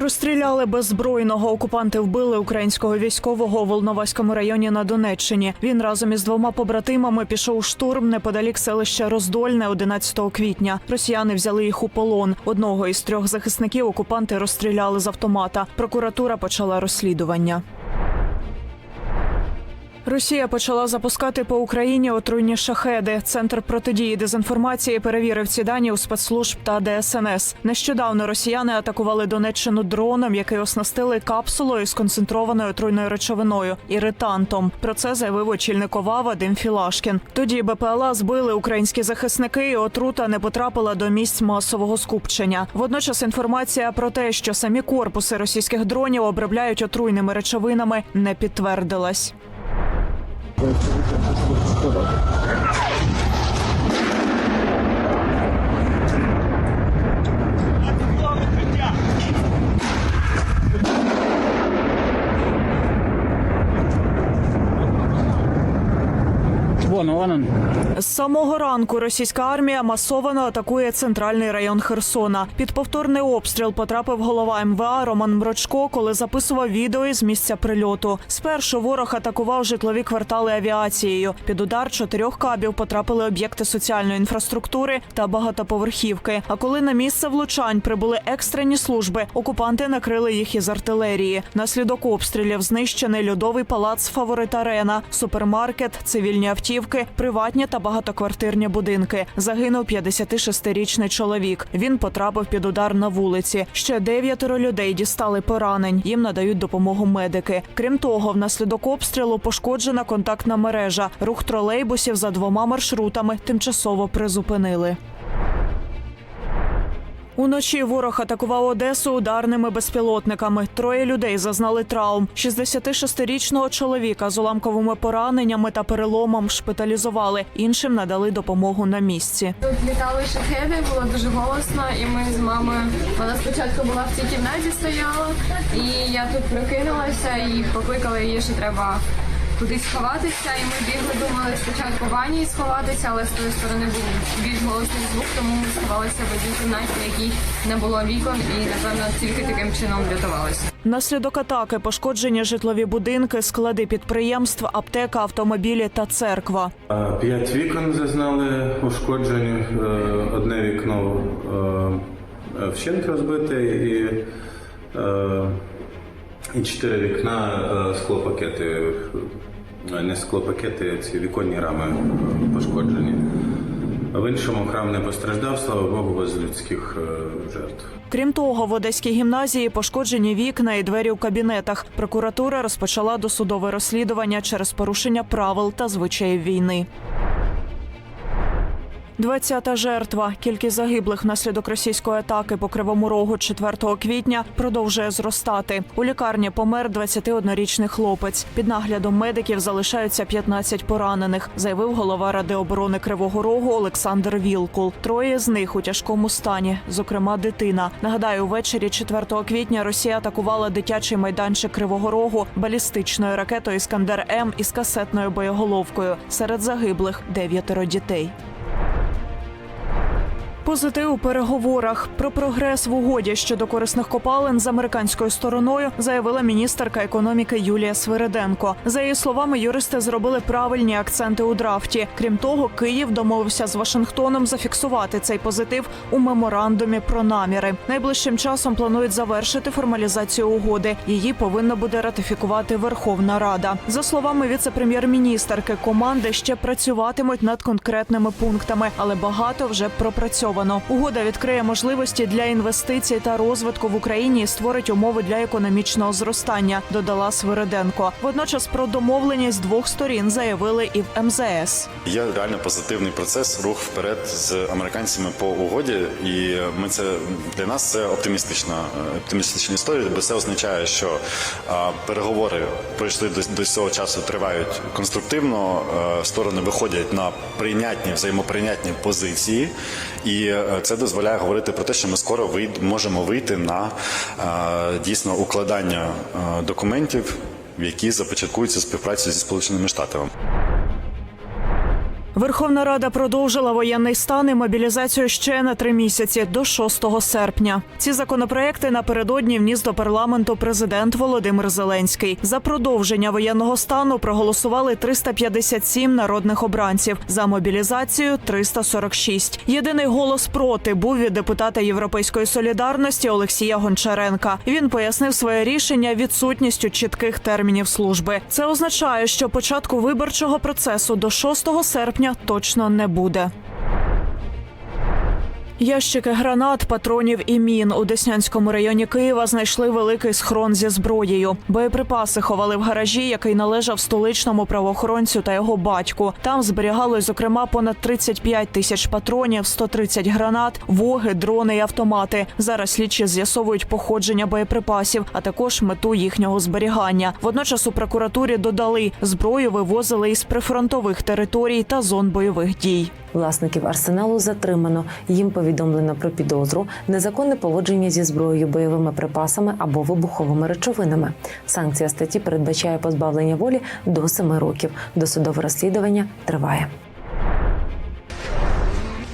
Розстріляли беззбройного. Окупанти вбили українського військового у Волноваському районі на Донеччині. Він разом із двома побратимами пішов штурм неподалік селища Роздольне 11 квітня. Росіяни взяли їх у полон. Одного із трьох захисників окупанти розстріляли з автомата. Прокуратура почала розслідування. Росія почала запускати по Україні отруйні шахеди. Центр протидії дезінформації перевірив ці дані у спецслужб та ДСНС. Нещодавно росіяни атакували Донеччину дроном, який оснастили капсулою з концентрованою отруйною речовиною іритантом. Про це заявив очільник ОВА Вадим Філашкін. Тоді БПЛА збили українські захисники, і отрута не потрапила до місць масового скупчення. Водночас інформація про те, що самі корпуси російських дронів обробляють отруйними речовинами, не підтвердилась. Вон, вон он. Самого ранку російська армія масовано атакує центральний район Херсона. Під повторний обстріл потрапив голова МВА Роман Мрочко, коли записував відео із місця прильоту. Спершу ворог атакував житлові квартали авіацією. Під удар чотирьох кабів потрапили об'єкти соціальної інфраструктури та багатоповерхівки. А коли на місце влучань прибули екстрені служби, окупанти накрили їх із артилерії. Наслідок обстрілів знищений льодовий палац Фаворит Арена, супермаркет, цивільні автівки, приватні та багатоквартирні будинки. Загинув 56-річний чоловік. Він потрапив під удар на вулиці. Ще дев'ятеро людей дістали поранень. Їм надають допомогу медики. Крім того, внаслідок обстрілу пошкоджена контактна мережа. Рух тролейбусів за двома маршрутами тимчасово призупинили. Уночі ворог атакував Одесу ударними безпілотниками. Троє людей зазнали травм. 66-річного чоловіка з уламковими пораненнями та переломом шпиталізували. Іншим надали допомогу на місці. Тут літали шахеди, було дуже голосно, і ми з мамою. Вона спочатку була в цій кімнаті стояла, і я тут прокинулася і покликала її, що треба кудись сховатися. І ми бігли, думали спочатку в ванні сховатися, але з тої сторони був більш голосний звук, тому ми сховалися в одній кімнаті, в якій не було вікон, і напевно тільки таким чином врятувалися. Внаслідок атаки пошкоджені житлові будинки, склади підприємств, аптека, автомобілі та церква. Е, П'ять вікон зазнали ушкоджень. Е, Одне вікно е, вщент розбите і, е, і чотири вікна е, склопакети. Е, Не склопакети, ці віконні рами пошкоджені. В іншому храм не постраждав, слава Богу, без людських е, жертв. Крім того, в Одеській гімназії пошкоджені вікна і двері у кабінетах. Прокуратура розпочала досудове розслідування через порушення правил та звичаїв війни. 20-та жертва. Кількість загиблих внаслідок російської атаки по кривому рогу 4 квітня продовжує зростати. У лікарні помер 21-річний хлопець. Під наглядом медиків залишаються 15 поранених, заявив голова ради оборони Кривого Рогу Олександр Вілкул. Троє з них у тяжкому стані, зокрема дитина. Нагадаю, ввечері 4 квітня Росія атакувала дитячий майданчик Кривого Рогу балістичною ракетою Іскандер М із касетною боєголовкою. Серед загиблих дев'ятеро дітей. Позитив у переговорах про прогрес в угоді щодо корисних копалин з американською стороною заявила міністерка економіки Юлія Свириденко. За її словами, юристи зробили правильні акценти у драфті. Крім того, Київ домовився з Вашингтоном зафіксувати цей позитив у меморандумі про наміри. Найближчим часом планують завершити формалізацію угоди. Її повинна буде ратифікувати Верховна Рада. За словами віце-прем'єр-міністерки, команди ще працюватимуть над конкретними пунктами, але багато вже пропрацьовано. Угода відкриє можливості для інвестицій та розвитку в Україні і створить умови для економічного зростання. Додала Свириденко. Водночас про домовленість двох сторін заявили і в МЗС. Є реально позитивний процес, рух вперед з американцями по угоді, і ми це для нас це оптимістична оптимістична історія, бо це означає, що переговори пройшли до, до цього часу, тривають конструктивно. Сторони виходять на прийнятні взаємоприйнятні позиції, і е, це дозволяє говорити про те, що ми скоро вийд, можемо вийти на е, дійсно укладання е, документів, які започаткуються співпрацю зі сполученими штатами. Верховна Рада продовжила воєнний стан і мобілізацію ще на три місяці до 6 серпня. Ці законопроекти напередодні вніс до парламенту президент Володимир Зеленський. За продовження воєнного стану проголосували 357 народних обранців. За мобілізацію 346. Єдиний голос проти був від депутата Європейської солідарності Олексія Гончаренка. Він пояснив своє рішення відсутністю чітких термінів служби. Це означає, що початку виборчого процесу до 6 серпня точно не буде. Ящики гранат, патронів і мін у Деснянському районі Києва знайшли великий схрон зі зброєю. Боєприпаси ховали в гаражі, який належав столичному правоохоронцю та його батьку. Там зберігалось, зокрема, понад 35 тисяч патронів, 130 гранат, воги, дрони і автомати. Зараз слідчі з'ясовують походження боєприпасів, а також мету їхнього зберігання. Водночас у прокуратурі додали, зброю вивозили із прифронтових територій та зон бойових дій. Власників арсеналу затримано. Їм повідомлено про підозру, незаконне поводження зі зброєю, бойовими припасами або вибуховими речовинами. Санкція статті передбачає позбавлення волі до 7 років. Досудове розслідування триває.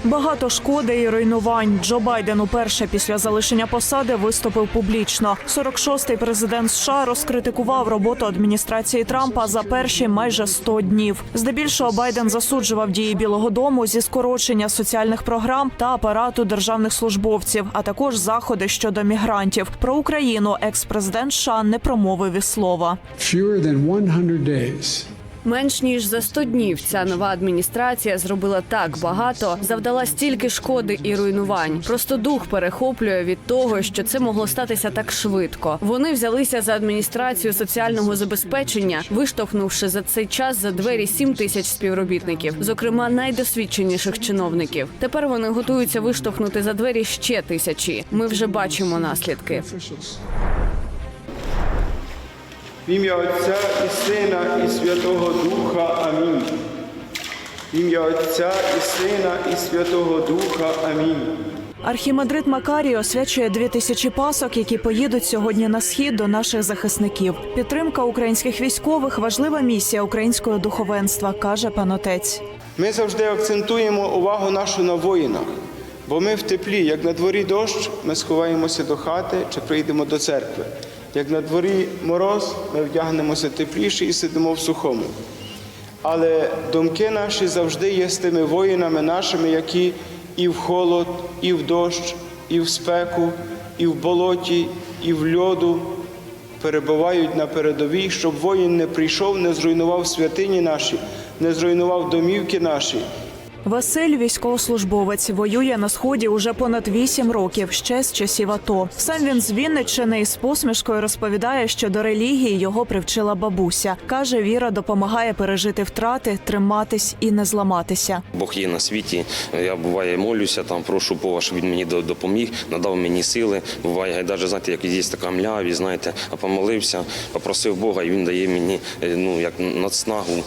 Багато шкоди і руйнувань. Джо Байден уперше після залишення посади виступив публічно. 46-й президент США розкритикував роботу адміністрації Трампа за перші майже 100 днів. Здебільшого Байден засуджував дії Білого Дому зі скорочення соціальних програм та апарату державних службовців, а також заходи щодо мігрантів. Про Україну екс-президент США не промовив і слова. fewer than 100 days. Менш ніж за 100 днів ця нова адміністрація зробила так багато, завдала стільки шкоди і руйнувань. Просто дух перехоплює від того, що це могло статися так швидко. Вони взялися за адміністрацію соціального забезпечення, виштовхнувши за цей час за двері 7 тисяч співробітників, зокрема найдосвідченіших чиновників. Тепер вони готуються виштовхнути за двері ще тисячі. Ми вже бачимо наслідки. В ім'я Отця і Сина, і Святого Духа. Амінь. Ім'я Отця і Сина, і Святого Духа. Амінь. Архімандрит Макарій освячує дві тисячі пасок, які поїдуть сьогодні на схід до наших захисників. Підтримка українських військових важлива місія українського духовенства, каже пан отець. Ми завжди акцентуємо увагу нашу на воїнах, бо ми в теплі, як на дворі дощ, ми сховаємося до хати чи прийдемо до церкви. Як на дворі мороз, ми вдягнемося тепліше і сидимо в сухому. Але думки наші завжди є з тими воїнами нашими, які і в холод, і в дощ, і в спеку, і в болоті, і в льоду перебувають на передовій, щоб воїн не прийшов, не зруйнував святині наші, не зруйнував домівки наші. Василь, військовослужбовець, воює на сході уже понад вісім років, ще з часів АТО. Сам він з Вінниччини і з посмішкою розповідає, що до релігії його привчила бабуся. каже, віра допомагає пережити втрати, триматись і не зламатися. Бог є на світі. Я буває молюся, там прошу Бога, щоб він мені допоміг, надав мені сили. Буває, навіть знаєте, як є така мляві, знаєте, а помолився, попросив Бога, і він дає мені е, ну як надснагу,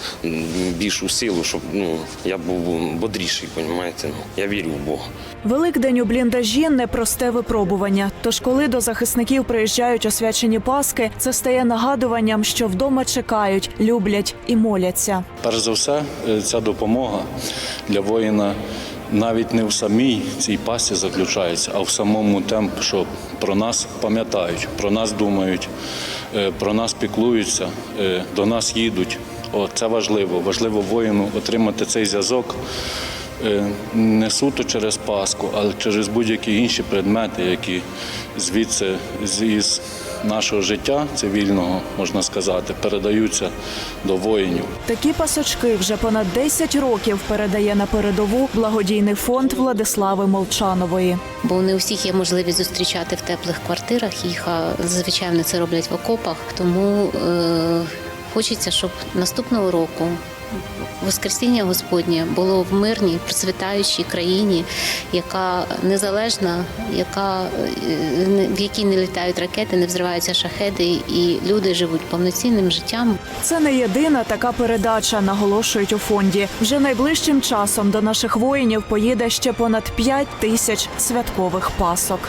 більшу силу, щоб ну я був бодріший. Понімаєте? Ну, я вірю в Бога. Великдень у бліндажі непросте випробування. Тож, коли до захисників приїжджають освячені паски, це стає нагадуванням, що вдома чекають, люблять і моляться. Перш за все, е, ця допомога для воїна навіть не в самій цій пасті заключається, а в самому тем, що про нас пам'ятають, про нас думають, е, про нас піклуються, е, до нас їдуть. О, це важливо. Важливо воїну отримати цей зв'язок е, не суто через Пасху, але через будь-які інші предмети, які звідси з із нашого життя цивільного, можна сказати, передаються до воїнів. Такі пасочки вже понад 10 років передає на передову благодійний фонд Владислави Молчанової. бо не у всіх є можливість зустрічати в теплих квартирах. Їх а, зазвичай вони це роблять в окопах. Тому е, хочеться, щоб наступного року. Воскресіння Господнє було в мирній, процвітаючій країні, яка незалежна, яка, е, в якій не літають ракети, не взриваються шахеди, і люди живуть повноцінним життям. Це не єдина така передача, наголошують у фонді. Вже найближчим часом до наших воїнів поїде ще понад 5 тисяч святкових пасок.